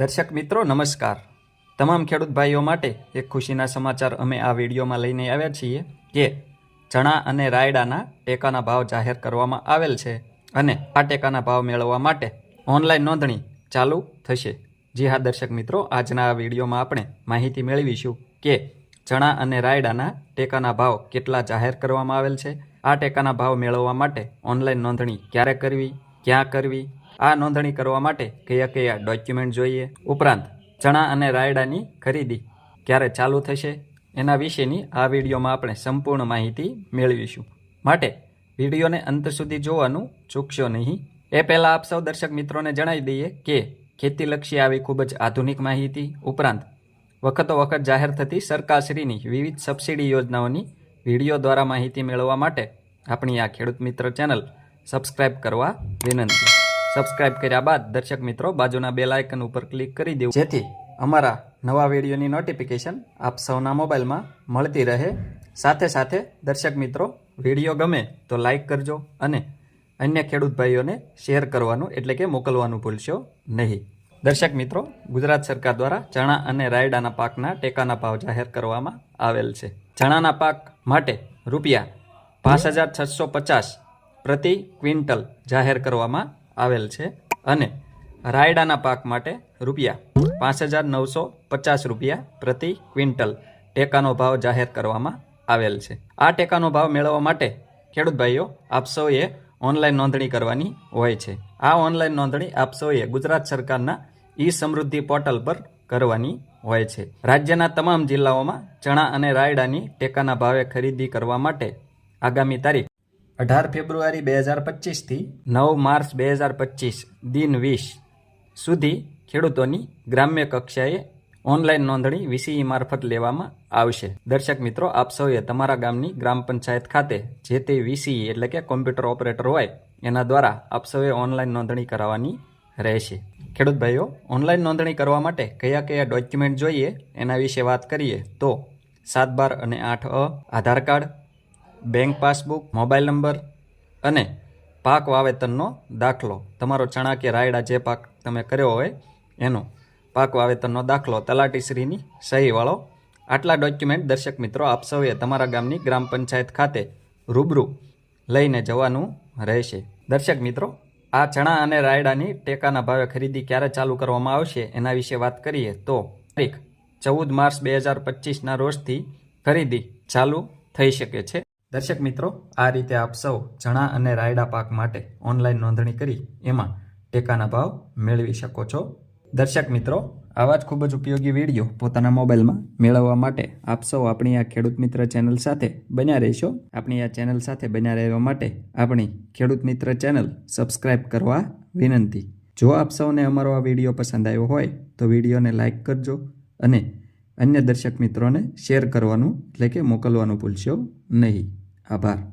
દર્શક મિત્રો, નમસ્કાર. તમામ ખેડૂત ભાઈઓ માટે એક ખુશીના સમાચાર અમે આ વિડીયોમાં લઈને આવ્યા છીએ કે ચણા અને રાયડાના ટેકાના ભાવ જાહેર કરવામાં આવેલ છે અને આ ટેકાના ભાવ મેળવવા માટે ઓનલાઈન નોંધણી ચાલુ થશે. જી હા, દર્શક મિત્રો, આજના આ વિડીયોમાં આપણે માહિતી મેળવીશું કે ચણા અને રાયડાના ટેકાના ભાવ કેટલા જાહેર કરવામાં આવેલ છે. આ ટેકાના ભાવ મેળવવા માટે ઓનલાઈન નોંધણી ક્યારે કરવી, ક્યાં કરવી આ નોંધણી કરવા માટે કયા કયા ડોક્યુમેન્ટ જોઈએ? ઉપરાંત, ચણા અને રાયડાની ખરીદી ક્યારે ચાલુ થશે? એના વિશેની આ વિડીયોમાં આપણે સંપૂર્ણ માહિતી મેળવીશું. માટે, વિડીયોને અંત સુધી જોવાનું ચૂકશો નહીં. એ પહેલાં આપ સૌ દર્શક મિત્રોને જણાવી દઈએ કે ખેતીલક્ષી આવી ખૂબ જ આધુનિક માહિતી. ઉપરાંત, વખતો વખત જાહેર થતી સરકારશ્રીની વિવિધ સબસિડી યોજનાઓની વીડિયો દ્વારા માહિતી મેળવવા માટે આપણી આ ખેડૂત મિત્ર ચેનલ સબસ્ક્રાઇબ કરવા વિનંતી. સબસ્ક્રાઇબ કર્યા બાદ દર્શક મિત્રો બાજુના બેલ આઇકન ઉપર ક્લિક કરી દેવું. જેથી અમારા નવા વિડીયોની નોટિફિકેશન આપ સૌના મોબાઈલમાં મળતી રહે. સાથે સાથે દર્શક મિત્રો વીડિયો ગમે તો લાઇક કરજો અને અન્ય ખેડૂત ભાઈઓને શેર કરવાનું એટલે કે મોકલવાનું ભૂલશો નહીં. દર્શક મિત્રો, ગુજરાત સરકાર દ્વારા ચણા અને રાયડાના પાકના ટેકાના ભાવ જાહેર કરવામાં આવેલ છે. ચણાના પાક માટે રૂપિયા પાંચ હજાર છસો પચાસ પ્રતિ ક્વિન્ટલ જાહેર કરવામાં આવેલ છે અને રાયડાના પાક માટે રૂપિયા પાંચ હજાર નવસો પચાસ રૂપિયા પ્રતિ ક્વિન્ટલ ટેકાનો ભાવ જાહેર કરવામાં આવેલ છે. આ ટેકાનો ભાવ મેળવવા માટે ખેડૂત ભાઈઓ, આપ સૌએ ઓનલાઈન નોંધણી કરવાની હોય છે. આ ઓનલાઈન નોંધણી આપ સૌએ ગુજરાત સરકારના ઈ સમૃદ્ધિ પોર્ટલ પર કરવાની હોય છે. રાજ્યના તમામ જિલ્લાઓમાં ચણા અને રાયડાની ટેકાના ભાવે ખરીદી કરવા માટે આગામી તારીખ અઢાર ફેબ્રુઆરી બે હજાર પચીસથી નવ માર્ચ બે હજાર પચીસ દિન વીસ સુધી ખેડૂતોની ગ્રામ્ય કક્ષાએ ઓનલાઈન નોંધણી વીસીઈ મારફત લેવામાં આવશે. દર્શક મિત્રો, આપ સૌએ તમારા ગામની ગ્રામ પંચાયત ખાતે જે તે વીસીઈ એટલે કે કોમ્પ્યુટર ઓપરેટર હોય, એના દ્વારા આપ સૌએ ઓનલાઈન નોંધણી કરાવવાની રહેશે. ખેડૂત ભાઈઓ, ઓનલાઈન નોંધણી કરવા માટે કયા કયા ડોક્યુમેન્ટ જોઈએ, એના વિશે વાત કરીએ તો સાત બાર અને આઠ અ, Aadhaar card bank passbook, mobile number અને પાક વાવેતરનો દાખલો. તમારો ચણા કે રાયડા જે પાક તમે કર્યો હોય, એનો પાક વાવેતરનો દાખલો તલાટીશ્રીની સહીવાળો. આટલા ડોક્યુમેન્ટ દર્શક મિત્રો, આપ સૌએ તમારા ગામની ગ્રામ પંચાયત ખાતે રૂબરૂ લઈને જવાનું રહેશે. દર્શક મિત્રો, આ ચણા અને રાયડાની ટેકાના ભાવે ખરીદી ક્યારે ચાલુ કરવામાં આવશે, એના વિશે વાત કરીએ તો તારીખ ચૌદ માર્ચ બે હજાર પચીસના રોજથી ખરીદી ચાલુ થઈ શકે છે. દર્શક મિત્રો, આ રીતે આપ સૌ ચણા અને રાયડા પાક માટે ઓનલાઈન નોંધણી કરી એમાં ટેકાના ભાવ મેળવી શકો છો. દર્શક મિત્રો, આવા જ ખૂબ જ ઉપયોગી વીડિયો પોતાના મોબાઈલમાં મેળવવા માટે આપ સૌ આપણી આ ખેડૂત મિત્ર ચેનલ સાથે બન્યા રહેશો. આપણી આ ચેનલ સાથે બન્યા રહેવા માટે આપણી ખેડૂત મિત્ર ચેનલ સબસ્ક્રાઇબ કરવા વિનંતી. જો આપ સૌને અમારો આ વીડિયો પસંદ આવ્યો હોય, તો વિડીયોને લાઇક કરજો અને અન્ય દર્શક મિત્રોને શેર કરવાનું એટલે કે મોકલવાનું ભૂલશો નહીં. આભાર.